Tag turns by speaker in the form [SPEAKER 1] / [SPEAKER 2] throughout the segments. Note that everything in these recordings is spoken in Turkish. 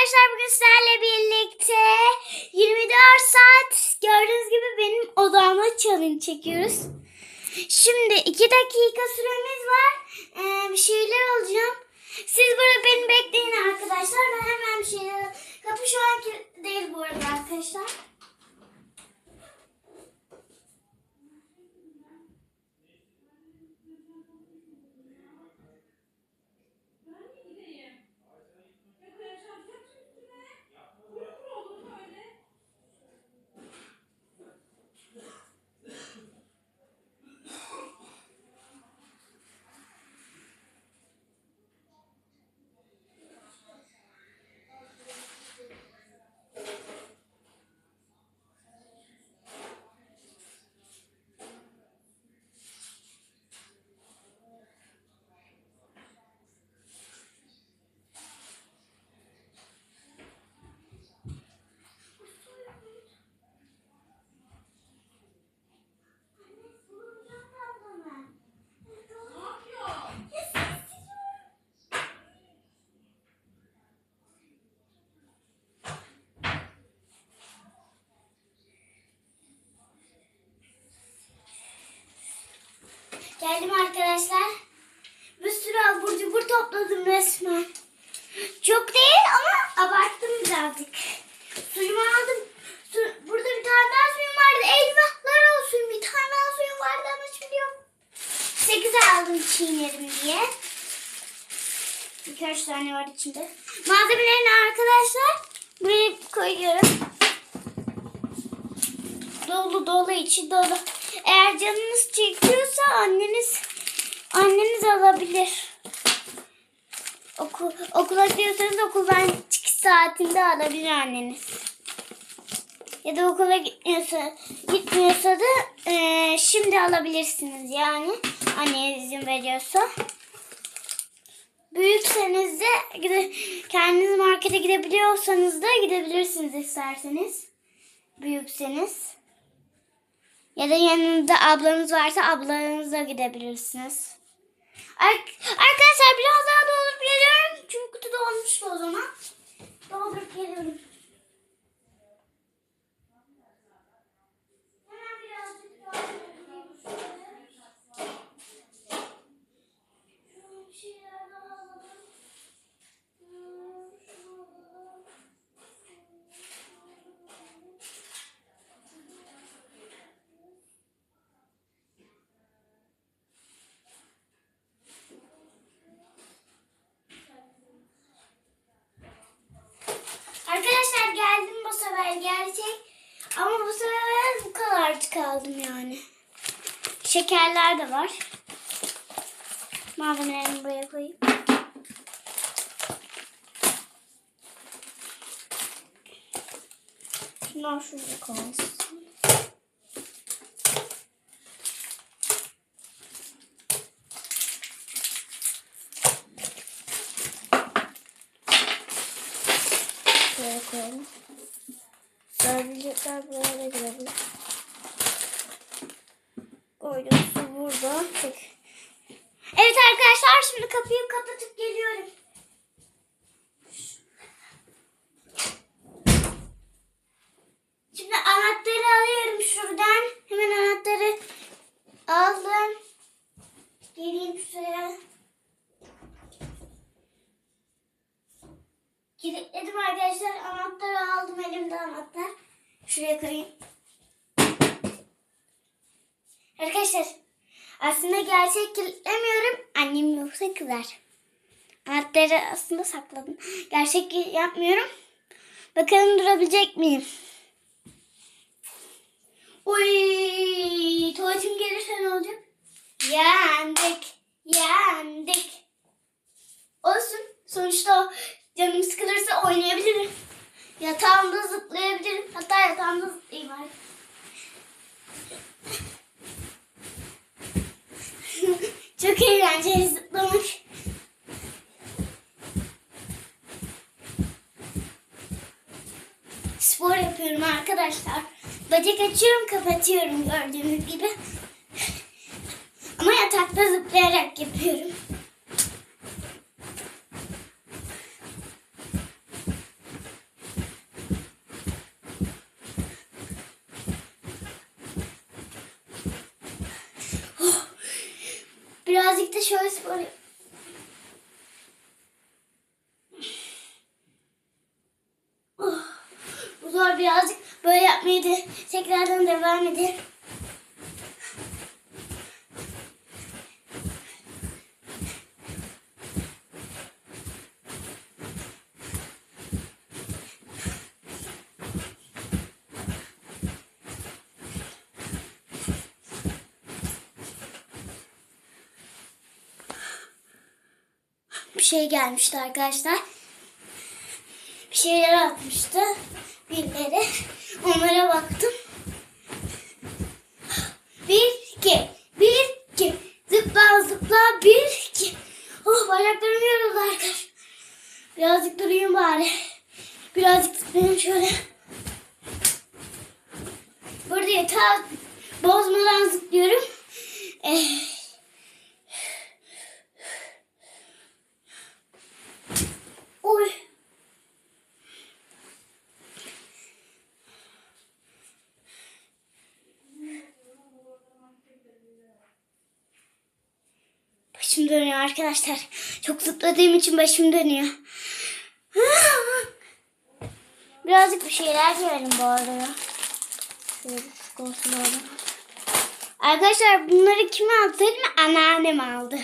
[SPEAKER 1] arkadaşlar bugün sizlerle birlikte 24 saat gördüğünüz gibi benim odamda challenge çekiyoruz. Şimdi 2 dakika süremiz var. Ee, bir şeyler alacağım. Siz burada beni bekleyin arkadaşlar. Ben hemen bir şeyler... Kapı şu anki değil bu arada arkadaşlar. Geldim arkadaşlar. Bir sürü abur cubur topladım resmen. Çok değil ama abarttım birazcık. Suyumu aldım. Su, burada bir tane daha suyum vardı. Eyvahlar olsun. Bir tane daha suyum vardı ama şimdi yok. Sekiz aldım çiğnerim diye. Birkaç tane var içinde. Malzemelerini arkadaşlar buraya koyuyorum. Dolu dolu içi dolu. Eğer canınız çekiyorsa anneniz anneniz alabilir. Okul, okula gidiyorsanız okuldan çıkış saatinde alabilir anneniz. Ya da okula gitmiyorsa gitmiyorsa da eee, şimdi alabilirsiniz yani anneniz izin veriyorsa. Büyükseniz de kendiniz markete gidebiliyorsanız da gidebilirsiniz isterseniz. Büyükseniz. Ya da yanında ablanız varsa ablanızla gidebilirsiniz. Ar- Arkadaşlar biraz daha doldurup geliyorum. Çünkü kutu dolmuştu o zaman. Doldurup geliyorum. Hemen birazcık doldurayım şöyle. Şöyle bir şeyler daha alalım. Hmm, şunu alalım. Arkadaşlar geldim bu sefer gerçek. Ama bu sefer bu kadarcık aldım yani. Şekerler de var. Malzemelerimi buraya koyayım. Şunlar şurada kalsın. Şuraya koyalım. Sığabilecekler buraya da girebilir. Koydum su burada. Çek. Evet arkadaşlar şimdi kapıyı kapatıp geliyorum. Şimdi anahtarı alıyorum şuradan. Hemen anahtarı aldım. Geleyim şuraya. Kilitledim arkadaşlar. Anahtarı aldım elimde anahtar. Şuraya koyayım. Arkadaşlar aslında gerçek kilitlemiyorum. Annem yoksa kızar. Anahtarı aslında sakladım. Gerçek yapmıyorum. Bakalım durabilecek miyim? Uy, tuvaletim gelirse ne olacak? Yendik, yendik. Olsun. Sonuçta canım sıkılırsa oynayabilirim. Yatağımda zıplayabilirim. Hatta yatağımda zıplayayım artık. Çok eğlenceli zıplamak. Spor yapıyorum arkadaşlar. Bacak açıyorum kapatıyorum gördüğünüz gibi. Ama yatakta zıplayarak yapıyorum. de şöyle spor yap- Oh, bu zor birazcık. Böyle yapmayı da tekrardan devam edelim. bir şey gelmişti arkadaşlar. Bir şeyler atmıştı birileri. Onlara baktım. Bir, iki, bir, iki. Zıpla zıpla bir, iki. Oh bacaklarım yoruldu arkadaşlar. Birazcık durayım bari. Birazcık zıplayayım şöyle. Burada yatağı bozmadan zıplıyorum. Eh, Oy. Başım dönüyor arkadaşlar. Çok zıpladığım için başım dönüyor. Birazcık bir şeyler giyelim bu arada. Şöyle. Arkadaşlar bunları kim aldı? Anneannem aldı.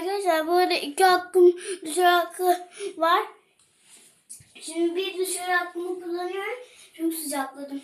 [SPEAKER 1] Arkadaşlar bu arada iki hakkım dışarı hakkı var. Şimdi bir dışarı hakkımı kullanıyorum. Çünkü sıcakladım.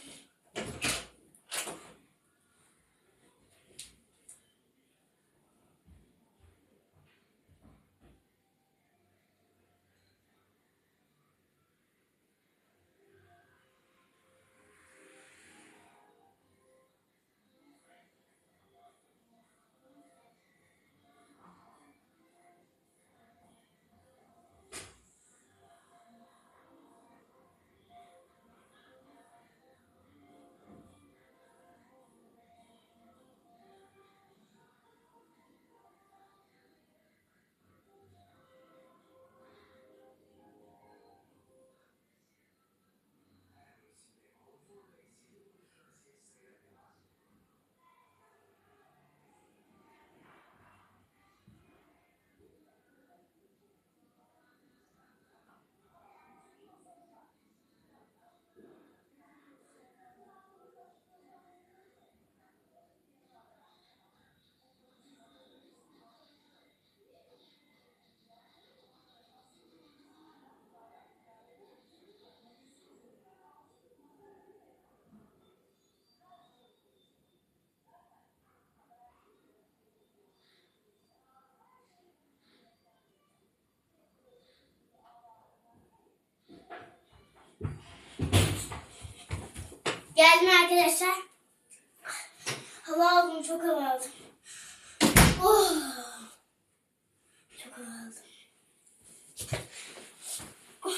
[SPEAKER 1] Geldim arkadaşlar. Hava aldım, çok hava aldım. Oh. Çok hava aldım. Oh.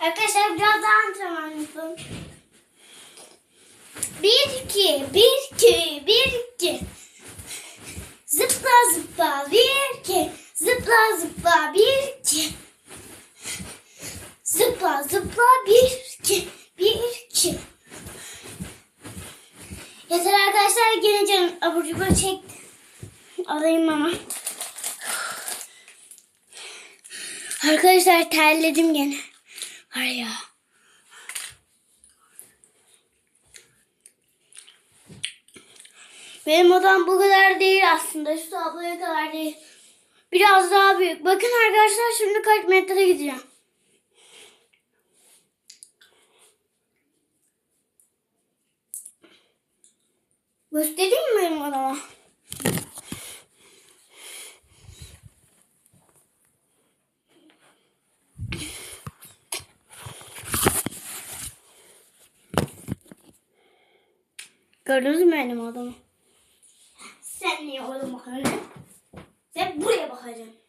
[SPEAKER 1] Arkadaşlar biraz daha antrenman yapalım. Bir iki, bir iki, bir iki. Zıpla zıpla, bir iki. Zıpla zıpla, bir iki. Zıpla zıpla, bir iki, bir iki. Yeter arkadaşlar gene canım abur cubur çekti. Alayım ama. Arkadaşlar terledim gene. Var ya. Benim odam bu kadar değil aslında. Şu tabloya kadar değil. Biraz daha büyük. Bakın arkadaşlar şimdi kaç metre gidiyor. Göstereyim mi benim odama? Gördünüz mü benim odamı? Sen niye orada bakacaksın. Sen buraya bakacaksın.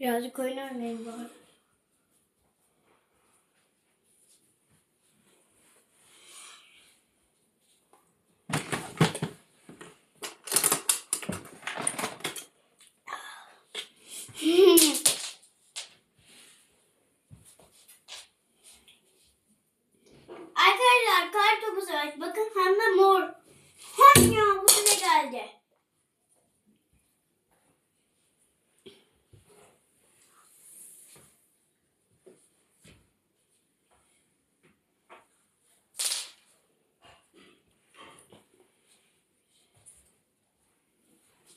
[SPEAKER 1] Birazcık oyun oynayayım bari. Arkadaşlar kar topu savaş. Bakın hem de mor. Hem ya bu ne geldi?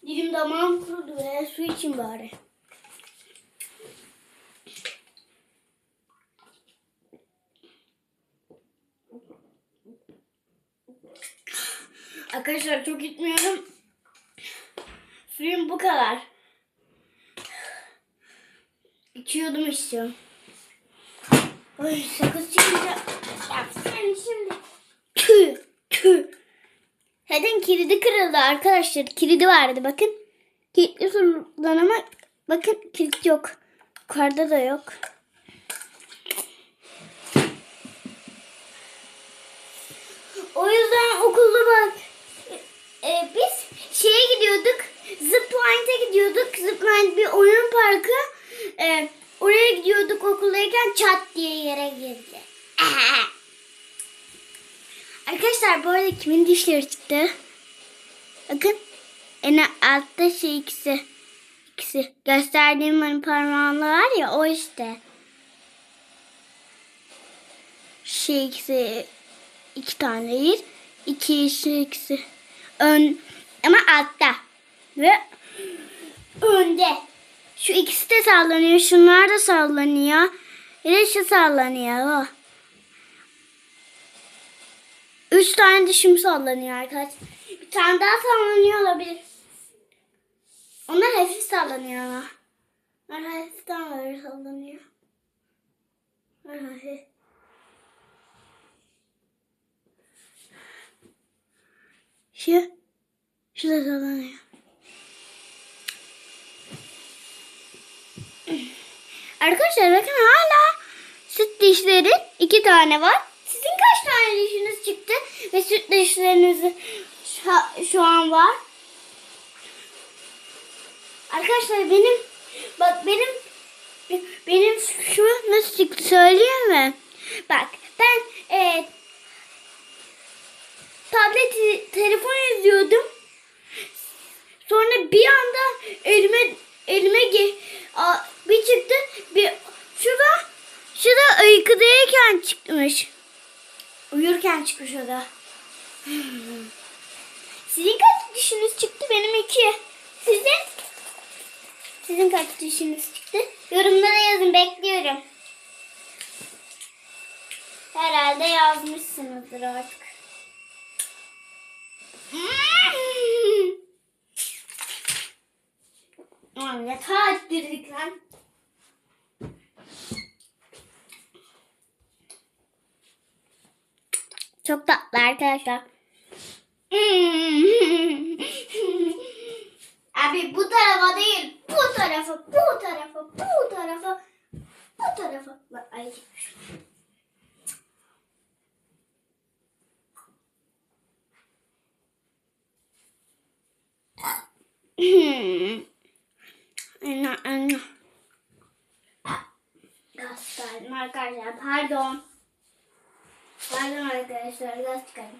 [SPEAKER 1] Dilim damağım kurudu ve su için bari. Arkadaşlar çok gitmiyorum. Suyum bu kadar. İçiyordum istiyorum. Ay sakız çıkınca. Ya sen şimdi. Tüh. Kilidi kırıldı arkadaşlar. Kilidi vardı bakın. Kilitli sudan ama bakın kilit yok. Yukarıda da yok. O yüzden okulda bak e, biz şeye gidiyorduk. Zipline'e gidiyorduk. Zipline bir oyun parkı. E, oraya gidiyorduk okuldayken çat diye yere girdi. Arkadaşlar bu arada kimin dişleri çıktı? Bakın en altta şey ikisi. İkisi. Gösterdiğim hani parmağımla var ya o işte. Şey ikisi iki tane değil. İki şey ikisi. Ön ama altta. Ve önde. Şu ikisi de sallanıyor. Şunlar da sallanıyor. Bir de şu sallanıyor. O. Üç tane dişim sallanıyor arkadaşlar. Tane daha sallanıyor olabilir. Onlar hafif sallanıyor ama. Onlar böyle sallanıyor. Onlar hafif. Şu. Şu da sallanıyor. Arkadaşlar bakın hala süt dişleri iki tane var. Sizin kaç tane dişiniz çıktı ve süt dişleriniz şu, şu an var? Arkadaşlar benim bak benim benim şu nasıl çıktı söyleyeyim mi? Bak ben e, tableti telefon izliyordum. Sonra bir anda elime elime ge, a, bir çıktı bir şurada şurada uykudayken çıkmış. Uyurken çıkmış o da. Sizin kaç dişiniz çıktı? Benim iki. Sizin? Sizin kaç dişiniz çıktı? Yorumlara yazın bekliyorum. Herhalde yazmışsınızdır artık. Aman ne taattirdik lan. Çok tatlı arkadaşlar. Abi bu tarafa değil, bu tarafa, bu tarafa, bu tarafa, bu tarafa. Ay gitmiş. Gaz çıkardım arkadaşlar, pardon. Pardon arkadaşlar, gaz çıkardım.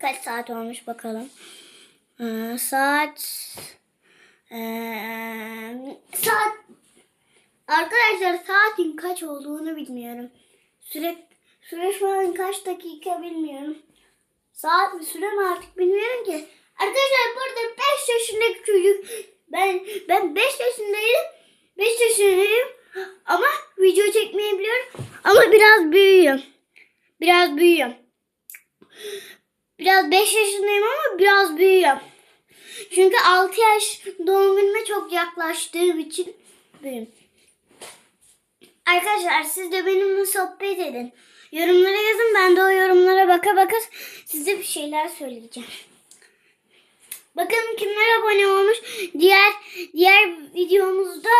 [SPEAKER 1] Kaç saat olmuş bakalım. Ee, saat ee, saat arkadaşlar saatin kaç olduğunu bilmiyorum. Süre süre şu an kaç dakika bilmiyorum. Saat mi süre mi artık bilmiyorum ki. Arkadaşlar burada 5 yaşındaki çocuk ben ben 5 yaşındayım. 5 yaşındayım ama video çekmeyi biliyorum ama biraz büyüğüm. Biraz büyüğüm. Biraz 5 yaşındayım ama biraz büyüğüm. Çünkü 6 yaş doğum günüme çok yaklaştığım için büyüğüm. Arkadaşlar siz de benimle sohbet edin. Yorumlara yazın. Ben de o yorumlara baka baka size bir şeyler söyleyeceğim. Bakalım kimler abone olmuş. Diğer diğer videomuzda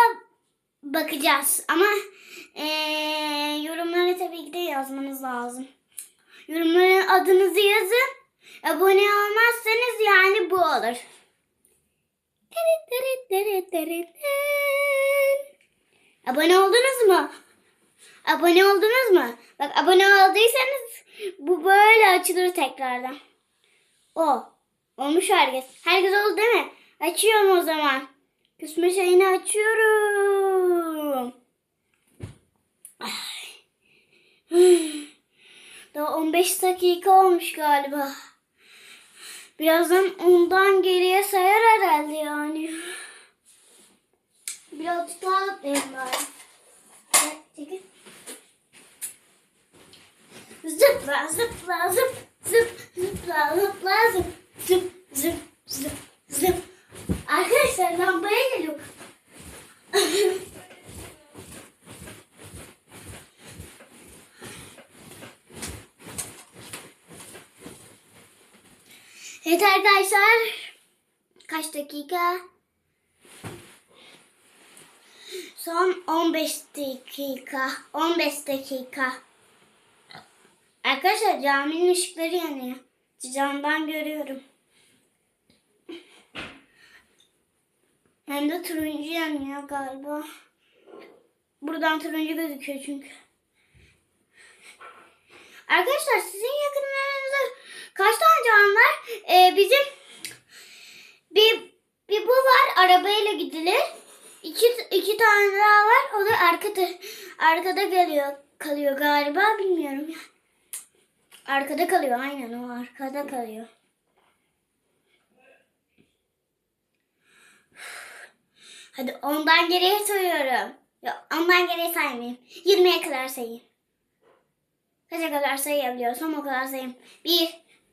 [SPEAKER 1] bakacağız. Ama eee yorumlara tabii ki de yazmanız lazım. Yorumlara adınızı yazın. Abone olmazsanız yani bu olur. Abone oldunuz mu? Abone oldunuz mu? Bak abone olduysanız bu böyle açılır tekrardan. O. Olmuş herkes. Herkes oldu değil mi? Açıyorum o zaman. Küsme şeyini açıyorum. Daha 15 dakika olmuş galiba. Birazdan ondan geriye sayar herhalde yani. Birazcık daha atlayayım bari. Zıpla zıpla zıp zıp zıpla zıpla zıp zıp zıp zıp zıp. Arkadaşlar lambaya evet arkadaşlar. Kaç dakika? Son 15 dakika. 15 dakika. Arkadaşlar caminin ışıkları yanıyor. Camdan görüyorum. Hem de turuncu yanıyor galiba. Buradan turuncu gözüküyor çünkü. Arkadaşlar sizin yakınlarınızda kaç tane cam var? Ee, bizim bir, bir bu var arabayla gidilir. İki, iki tane daha var. O da arkada arkada geliyor kalıyor galiba bilmiyorum ya. Arkada kalıyor aynen o arkada kalıyor. Hadi ondan geriye sayıyorum. Yok ondan geriye saymayayım. 20'ye kadar sayayım. Kaça kadar sayabiliyorsam o kadar sayayım. 1,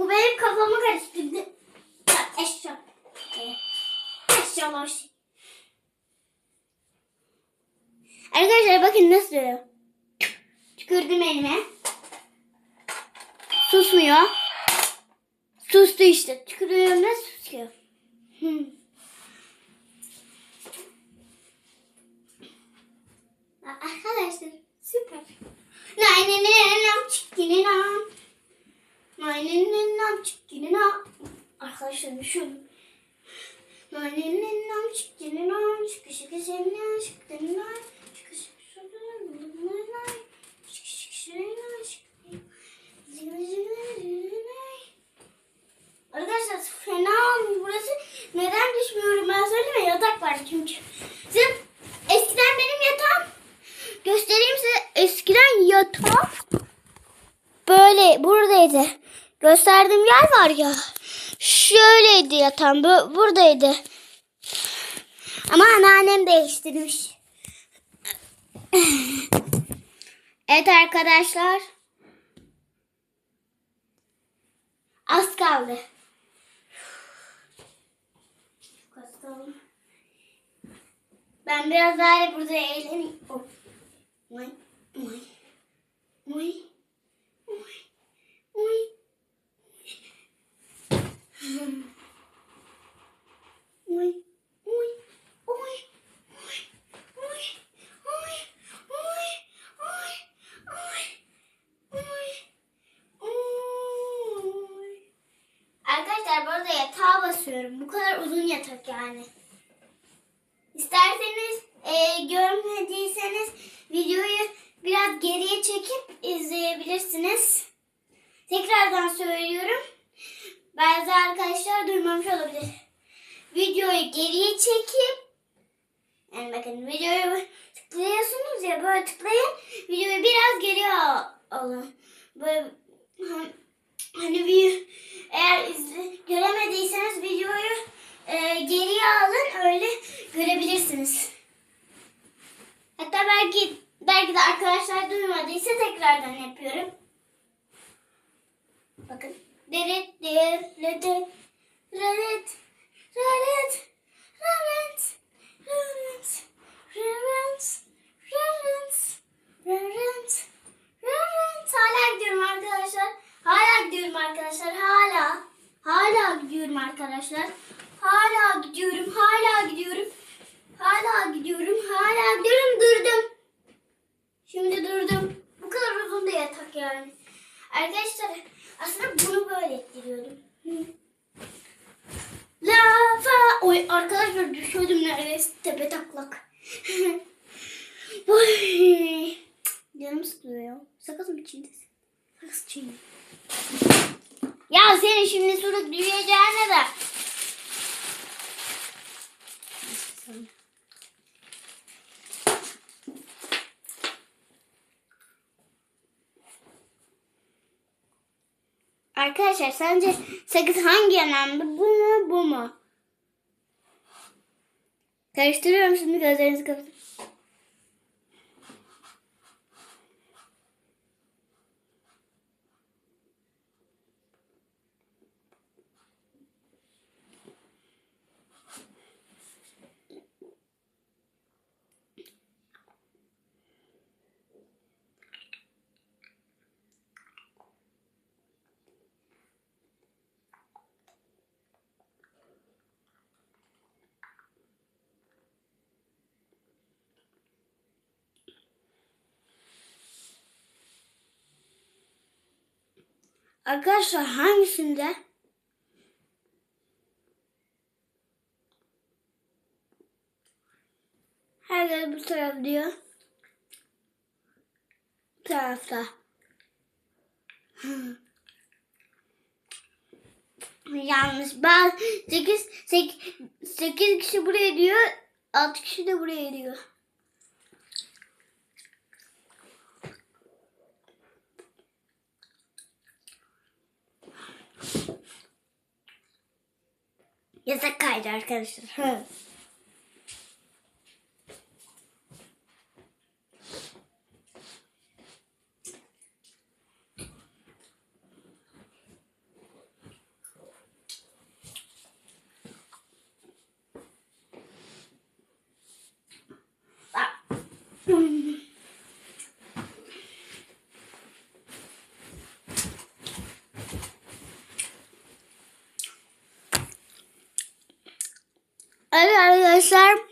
[SPEAKER 1] Bu benim kafamı karıştırdı. Ya eşya. Eşyalar. Arkadaşlar bakın nasıl duruyor. Tükürdüm elime. Susmuyor. Sustu işte. Tükürüyorum da susuyor. Hmm. Yatağım. bu- Buradaydı. Ama anneannem değiştirmiş. Evet arkadaşlar. Az kaldı. Ben biraz daha burada eğleneyim. Oy, oy, oy, oy, oy. Oy, oy, oy, yatağa basıyorum. Bu kadar uzun yatak yani. İsterseniz e, görmediyseniz videoyu biraz geriye çekip izleyebilirsiniz. Tekrardan söylüyorum. Bazı arkadaşlar duymamış olabilir. Videoyu geriye çekip yani bakın videoyu tıklıyorsunuz ya böyle tıklayın. Videoyu biraz geriye al- alın. Böyle hani- hani bir eğer izle, göremediyseniz videoyu e, geriye alın öyle görebilirsiniz. Hatta belki belki de arkadaşlar duymadıysa tekrardan yapıyorum. Bakın. Deret deret deret Reverend, Reverend, Reverend, Reverend, Reverend, Reverend, Reverend. Hala gidiyorum arkadaşlar. Hala gidiyorum arkadaşlar. Hala. Hala gidiyorum arkadaşlar. Hala gidiyorum. Hala gidiyorum. Hala gidiyorum. Hala gidiyorum. Durdum. Şimdi durdum. Bu kadar uzun da yatak yani. Arkadaşlar aslında bunu böyle ettiriyordum. Hı. Lava. Oy arkadaşlar düşüyordum neredeyse tepe taklak. Oy. Canım sıkılıyor ya. Sakız mı içindesin? Sakız çiğne. Ya senin şimdi surat düşeceğine de. Arkadaşlar sence sakız hangi yanağımda? Bu mu bu mu? Karıştırıyorum şimdi gözlerinizi kapatın. Arkadaşlar hangisinde? Herkes bu taraf diyor. Bu tarafta. Hı. Yanlış. Ben 8, 8, 8 kişi buraya diyor. 6 kişi de buraya diyor. Yasak kaydı arkadaşlar. sir.